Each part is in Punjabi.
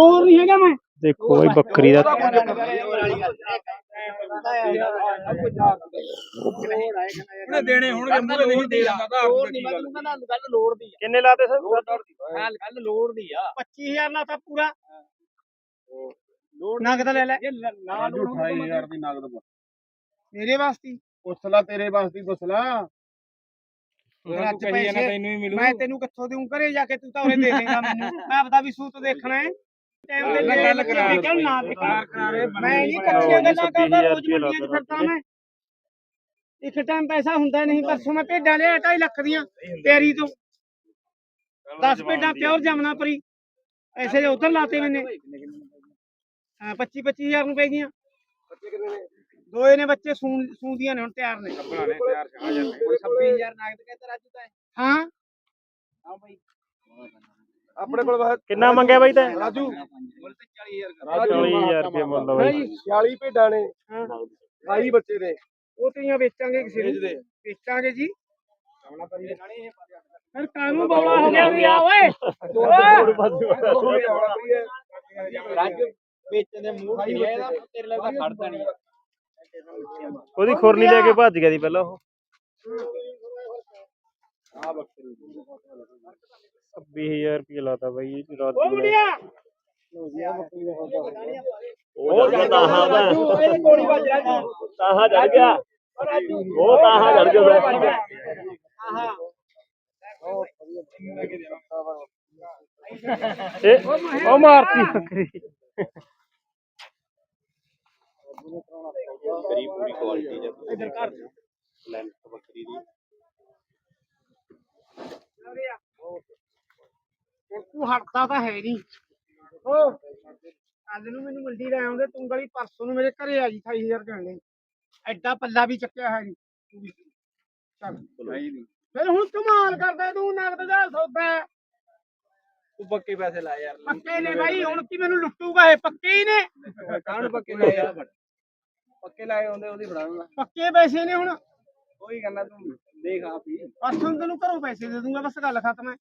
ਚੋਰ ਨਹੀਂ ਹੈਗਾ ਮੈਂ। ਦੇਖੋ ਬਾਈ ਬੱਕਰੀ ਦਾ ਉਹਨੇ ਦੇਣੇ ਹੋਣਗੇ ਮੂਹਰੇ ਨਹੀਂ ਦੇ ਦਿੰਦਾ ਤਾਂ ਆਪ ਦੀ ਗੱਲ ਗੱਲ। ਲੋੜ ਦੀ ਕਿੰਨੇ ਲਾਤੇ ਸਰ? ਗੱਲ ਗੱਲ ਲੋੜ ਦੀ ਆ। 25000 ਨਾਲ ਤਾਂ ਪੂਰਾ। ਨਗਦ ਲੈ ਲੈ। ਨਾ ਰਾਜੂ 28000 ਦੀ ਨਗਦ। ਮੇਰੇ ਵਾਸਤੇ। ਪੁੱਛ ਲਾ ਤੇਰੇ ਵਾਸਤੇ ਹੀ ਪੁੱਛ ਲਾ। ਅੱਜ ਪੈਸੇ। ਤੈਨੂੰ ਹੀ ਮਿਲੂ। ਮੈਂ ਤੈਨੂੰ ਕਿੱਥੋਂ ਦੇਉਂ ਘਰੇ ਜਾ ਕੇ ਤੂੰ ਤਾਂ ਉਰੇ ਦੇ ਦੇਗਾ ਮੈਨੂੰ। ਮੈਂ ਪਤਾ ਵੀ ਸੂਤ ਦੇਖਣਾ ਹੈ। ਟਾਈਮ ਤੇ ਗੱਲ ਕਰਾ ਕਿਉਂ ਨਾ ਮੈਂ ਨਹੀਂ ਕੱਚੀਆਂ ਗੱਲਾਂ ਕਰਦਾ ਰੋਜ਼ ਮੰਡੀਆਂ 'ਚ ਫਿਰਦਾ ਮੈਂ। ਇੱਕ ਟਾਈਮ ਪੈਸਾ ਹੁੰਦਾ ਨਹੀਂ ਪਰਸੋਂ ਮੈਂ ਭੇਡਾਂ ਲਿਆ 2.5 ਲੱਖ ਦੀਆਂ ਤਿਆਰੀ ਤੋਂ। 10 ਭੇਡਾਂ ਪਿਓਰ ਜਮਨਾ ਪਰੀ। ਐਸੇ ਉਧਰ ਲਾਤੇ ਮੈਨੇ। ਹਾਂ 25 25000 ਨੂੰ ਪੈ ਗਈਆਂ। ਦੋਏ ਨੇ ਬੱਚੇ ਸੂਣ ਸੂੰਦੀਆਂ ਨੇ ਹੁਣ ਤਿਆਰ ਨੇ। ਬਣਾ ਤਿਆਰ ਆ ਜਾਂਦੇ। 26000 ਨਾਗਦ ਕਹਿੰਦਾ ਰਾਜੂ ਤਾਂ ਹਾਂ। ਹਾਂ ਬਾਈ। ਆਪਣੇ ਕੋਲ ਬਸ ਕਿੰਨਾ ਮੰਗਿਆ ਬਾਈ ਤੈਂ? ਰਾਜੂ। ਮੁੱਲ ਤੇ 40000 40000 ਰੁਪਏ ਮੁੱਲ ਬਾਈ। 40 ਭੇਡਾਂ ਨੇ। ਹਾਂ। 28 ਬੱਚੇ ਨੇ ਉਹ ਤੀਆਂ ਵੇਚਾਂਗੇ ਕਿਸੇ ਨੂੰ। ਵੇਚਾਂਗੇ ਜੀ। ਫਿਰ ਕਾਨੂੰ ਬੌਲਾ ਹੋ ਗਿਆ ਵੀ ਆ ਓਏ। ਰਾਜੂ ਵੇਚਣ ਦੇ ਮੂਡ ਨਹੀਂ ਹੈ ਇਹਦਾ ਤੇਰੇ ਲਈ ਖੜਦਾ ਨਹੀਂ। ਉਹਦੀ ਖੁਰਨੀ ਲੈ ਕੇ ਭੱਜ ਗਿਆ ਦੀ ਪਹਿਲਾਂ ਉਹ। ਆ ਬੱਕਰੀ 26000 ਰੁਪਏ ਲਾਤਾ ਬਾਈ ਇਹ ਓ ਰਾਜੂ ਨੇ ਮੁੰਡਿਆ ਉਹ ਜਾਂਦਾ ਹਾਂ ਇਹ ਗੋਲੀ ਵੱਜ ਰਾਜੂ ਤਾਹਾ ਚੜ ਗਿਆ ਉਹ ਤਾਹਾ ਚੜ ਗਿਆ ਆਹਾ ਇਹ ਉਹ ਮਾਰਤੀ ਬੱਕਰੀ ਬੱਕਰੀ ਪੂਰੀ ਕੁਆਲਿਟੀ ਦੇ ਇਧਰ ਕਰ ਲੈਂਥ ਬੱਕਰੀ ਦੀ ਹੁਣ ਤੂੰ ਹਟਦਾ ਤਾਂ ਹੈ ਨਹੀਂ ਓ ਕੱਲ ਨੂੰ ਮੈਨੂੰ ਮੰਡੀ ਲੈ ਆਉਂਦੇ ਤੂੰ ਗਲੀ ਪਰਸੋਂ ਨੂੰ ਮੇਰੇ ਘਰੇ ਆ ਜੀ 28000 ਦੇਣੇ ਐਡਾ ਪੱਲਾ ਵੀ ਚੱਕਿਆ ਹੈ ਨਹੀਂ ਤੂੰ ਵੀ ਚੱਲ। ਨਹੀਂ ਨਹੀਂ ਫਿਰ ਹੁਣ ਕਮਾਲ ਕਰਦਾ ਤੂੰ ਨਗਦ ਦਾ ਸੌਦਾ। ਤੂੰ ਪੱਕੇ ਪੈਸੇ ਲਾ ਯਾਰ। ਪੱਕੇ ਨੇ ਬਾਈ ਹੁਣ ਕੀ ਮੈਨੂੰ ਲੁੱਟੂਗਾ ਇਹ? ਪੱਕੇ ਹੀ ਨੇ? ਕਾਹਨ ਪੱਕੇ ਲਾਏ ਯਾਰ? ਪੱਕੇ ਲਾਏ ਹੁੰਦੇ ਉਹਦੀ ਫੜਾ ਦੂੰਗਾ ਪੱਕੇ ਪੈਸੇ ਨੇ ਹੁਣ। ਕੋਈ ਕਹਿੰਦਾ ਤੂੰ ਦੇਖ ਆਪ ਹੀ। ਪਰਸੋਂ ਨੂੰ ਤੈਨੂੰ ਘਰੋਂ ਪੈਸੇ ਦੇ ਦੂੰਗਾ ਬਸ ਗੱਲ ਖਤਮ ਹੈ।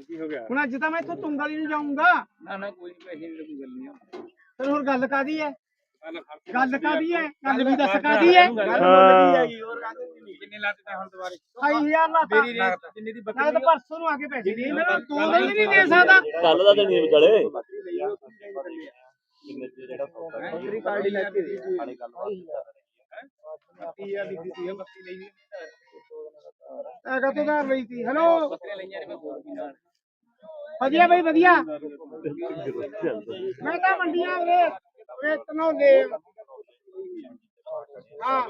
ਕੀ ਹੋ ਗਿਆ? ਹੁਣ ਅੱਜ ਤਾਂ ਮੈਂ ਇੱਥੋਂ ਤੁੰਗਲੀ ਨੂੰ ਜਾਊਂਗਾ। ਨਾ ਨਾ ਕੋਈ ਪੈਸੇ ਦੀ ਕੋਈ ਗੱਲ ਨਹੀਂ ਫਿਰ ਹੋਰ ਗੱਲ ਕਾਦੀ ਹੈ ਗੱਲ ਕਾਦੀ ਹੈ ਗੱਲ ਵੀ ਦੱਸ ਕਾਦੀ ਹੈ ਨਹੀਂ ਕਿੰਨੇ ਲਾਤੇ ਤਾਂ ਹੁਣ ਦੁਬਾਰੇ? 28000 ਲਾਤਾ ਮੇਰੀ ਰੇਟ ਜਿੰਨੀ ਦੀ ਮੈਂ ਤਾਂ ਪਰਸੋਂ ਨੂੰ ਆ ਕੇ ਪੈਸੇ ਦੇ ਮੈਨੂੰ ਤੂੰ ਹੀ ਨਹੀਂ ਦੇ ਸਕਦਾ। ਕੱਲ ਦਾ ਦੇਣੀ ਵਿਚਾਲੇ। ਬੱਕਰੀ ਕਾਰਡੀ ਲੱਗੀ ਸੀ ਸਾਡੀ ਗੱਲ ਬੱਤੀ ਦੀ ਸੀ ਬੱਤੀ ਲਈ ਆ ਕਾ ਤੋਂ ਲਈ ਸੀ। ਹੈਲੋ ਬੱਕਰੀਆਂ ਲਈਆਂ ਨੇ ਮੈਂ ਹੋਰ ਵੀ ਨਾਲ। ਵਧੀਆ ਬਈ ਵਧੀਆ। ਮੈਂ ਤਾਂ ਮੰਡੀਆਂ ਵੀਰੇ ਵੇਚਣੋਂ ਦੇ ਹਾਂ।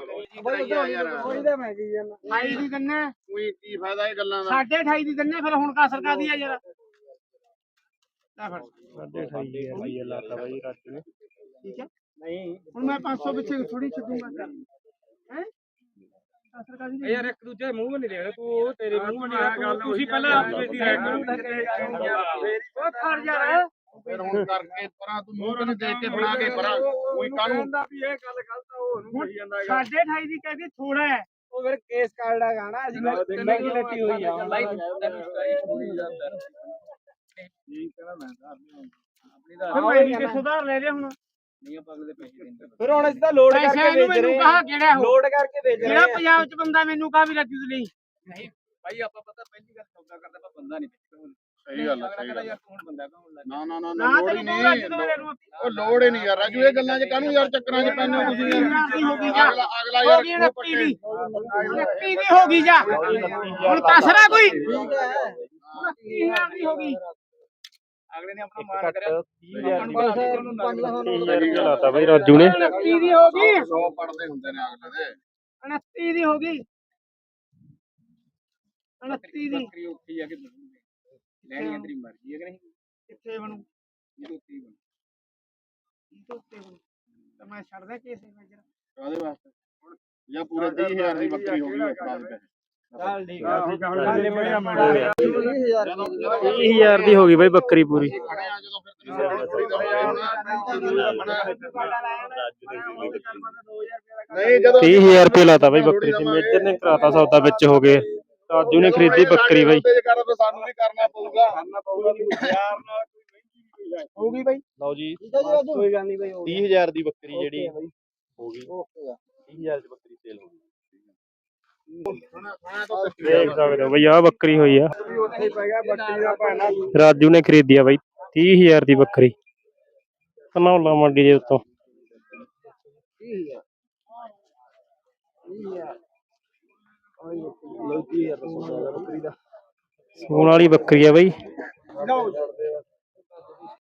ਕੋਈ ਦਾ ਮੈਂ ਕੀ ਜਾਨਾ 28 ਦੀ ਦਿੰਨਾ। ਕੋਈ ਕੀ ਫਾਇਦਾ ਇਹ ਗੱਲਾਂ ਦਾ ਸਾਢੇ 28 ਦੀ ਦਿੰਨੇ ਫਿਰ ਹੁਣ ਕਾਸਰ ਕਾਦੀ ਆ ਯਾਰ? ਲੈ ਫੜ। ਸਾਢੇ 28000 ਰੁਪਏ ਲਾਤਾ ਬਾਈ ਰਾਜੂ ਨੇ। ਠੀਕ ਹੈ ਨਹੀਂ ਹੁਣ ਮੈਂ 500 ਪਿੱਛੇ ਥੋੜੀ ਛੱਡੂਗਾ। ਹੈ? ਯਾਰ ਇੱਕ ਦੂਜੇ ਮੂੰਹ ਨਹੀਂ ਦੇਖਦਾ ਤੂੰ ਉਹ ਤੇਰੇ ਮੂੰਹ ਨਹੀਂ ਗੱਲ ਤੁਸੀਂ ਪਹਿਲਾਂ ਆਪ ਵੇਚਦੀ ਰਹਿ ਉਹ ਖੜ ਯਾਰ ਫਿਰ ਹੁਣ ਕਰਕੇ ਪਰਾਂ ਤੂੰ ਮੂੰਹ ਨਹੀਂ ਦੇਖ ਕੇ ਬਣਾ ਕੇ ਪਰਾਂ। ਕੋਈ ਕਾਨੂੰ ਵੀ ਇਹ ਗੱਲ ਗਲਤ ਆ ਉਹ ਸਾਢੇ 28 ਦੀ ਕਹਿੰਦੀ ਥੋੜਾ ਹੈ। ਉਹ ਫਿਰ ਕੇਸ ਕਾਰਡਾ ਗਾਣਾ ਅਸੀਂ ਤੈਨੂੰ ਕੀ ਲੱਟੀ ਹੋਈ ਆ। ਬਾਈ ਤੈਨੂੰ ਹੋਈ ਜਾਂਦਾ ਠੀਕ ਕਰਾਂ ਮੈਂ ਆਪਣੀ ਦਾ ਮੈਂ ਸੁਧਾਰ ਲੈ ਲਿਆ ਹੁਣ। ਨਹੀਂ ਆਪਾਂ ਅਗਲੇ ਪੈਸੇ ਦਿੰਦੇ ਫਿਰ ਹੁਣ ਅਸੀਂ ਤਾਂ ਲੋਡ ਪੈਸੇ ਕਰਕੇ ਇਹਨੂੰ ਵੇਚ ਮੈਨੂੰ ਰਹੇ ਕਹਾ ਹਾਂ ਕਿਹੜਾ ਲੋਡ ਕਰਕੇ ਵੇਚ ਰਹੇ ਜਿਹੜਾ ਹਾਂ। ਪੰਜਾਬ ਚ ਬੰਦਾ ਮੈਨੂੰ ਕਹਾ ਵੀ ਲੱਜੂ ਲਈ। ਨਹੀਂ ਭਾਈ ਆਪਾਂ ਪਤਾ ਪਹਿਲੀ ਗੱਲ ਸੌਦਾ ਕਰਦਾ ਆਪਾਂ ਬੰਦਾ ਨਹੀਂ ਵੇਚਦਾ ਸਹੀ ਗੱਲ ਹੈ ਸਹੀ ਗੱਲ ਯਾਰ ਤੂੰ ਹੁਣ ਬੰਦਾ ਕੌਣ ਲੱਗ ਨਾ ਨਾ ਨਾ ਨਾ ਤੈਨੂੰ ਕਹੂੰ ਲੱਜੂ ਤੋਂ ਲੈ ਲੂੰ ਉਹ ਲੋੜ ਹੀ ਨਹੀਂ ਯਾਰ ਰਾਜੂ ਇਹ ਗੱਲਾਂ 'ਚ ਕਾਹਨੂੰ ਯਾਰ ਚੱਕਰਾਂ 'ਚ ਪੈਣੇ ਹੋ ਤੁਸੀਂ ਦੀ ਹੋ ਗਈ ਯਾਰ ਜਾ ਅਗਲਾ ਅਗਲਾ ਹੋ ਯਾਰ ਗਈ 29 ਦੀ। 29 ਦੀ ਹੋ ਗਈ ਜਾ। ਹੁਣ ਕਸਰਾ ਕੋਈ? 29000 ਦੀ ਹੋ ਗਈ। ਅਗਲੇ ਨੇ ਆਪਣਾ ਮਾਰ ਕਰਿਆ। ਸਹੀ ਗੱਲ ਲਾਤਾ ਬਾਈ ਰਾਜੂ ਨੇ। 29 ਦੀ ਹੋ ਗਈ। 100 ਪੜਦੇ ਹੁੰਦੇ ਨੇ ਅਗਲੇ ਦੇ। 29 ਦੀ ਹੋ ਗਈ। 29 ਦੀ। ਬੱਕਰੀ ਔਖੀ ਆ ਕਿ ਬਣੂਗੀ ਲੈਣੀ ਆ ਤੇਰੀ ਮਰਜ਼ੀ ਹੈ ਕਿ ਨਹੀਂ? ਕਿੱਥੇ ਬਣੂ? ਇਹ ਉੱਤੀ ਬਣ। ਕੀ ਤੋਂ ਉੱਤੇ ਬਣੂ। ਤਾਂ ਮੈਂ ਛੱਡਦਾ ਕੇਸ ਮੈਂ ਜਰਾ। ਕਾਦੇ ਵਾਸਤੇ? ਜਾਂ ਪੂਰੇ 20000 ਦੀ ਬੱਕਰੀ ਹੋ ਗਈ ਉਹ ਫੜਾ ਦੇ ਪੈਸੇ। ਚੱਲ ਠੀਕ ਆ। ਤੀਹ ਹਜ਼ਾਰ ਦੀ ਹੋ ਗਈ ਬਾਈ ਬੱਕਰੀ ਪੂਰੀ। ਤੀਹ ਹਜ਼ਾਰ ਰੁਪਏ ਲਾਤਾ ਬਾਈ ਬੱਕਰੀ ਤੇ ਮੇਜਰ ਨੇ ਕਰਾਤਾ ਸੌਦਾ ਵਿੱਚ ਹੋ ਗਏ ਰਾਜੂ ਨੇ ਖਰੀਦੀ ਬੱਕਰੀ ਬਾਈ। ਸਾਨੂੰ ਵੀ ਕਰਨਾ ਪਊਗਾ। ਕਰਨਾ ਪਊਗਾ ਯਾਰ ਹੋ ਗਈ ਬਾਈ। ਲਓ ਜੀ। ਕੋਈ ਗੱਲ ਨਹੀਂ ਬਾਈ 30000 ਦੀ ਬੱਕਰੀ ਜਿਹੜੀ ਹੋ ਗਈ। 30000 ਦੀ ਬੱਕਰੀ ਸੇਲ ਹੋ ਗਈ। भैया बकरी हुई है राजू ने खरीद है भाई तीह हज़ार की बकरी। कनौला मंडी के उतो सोन आली बकरी है भाई।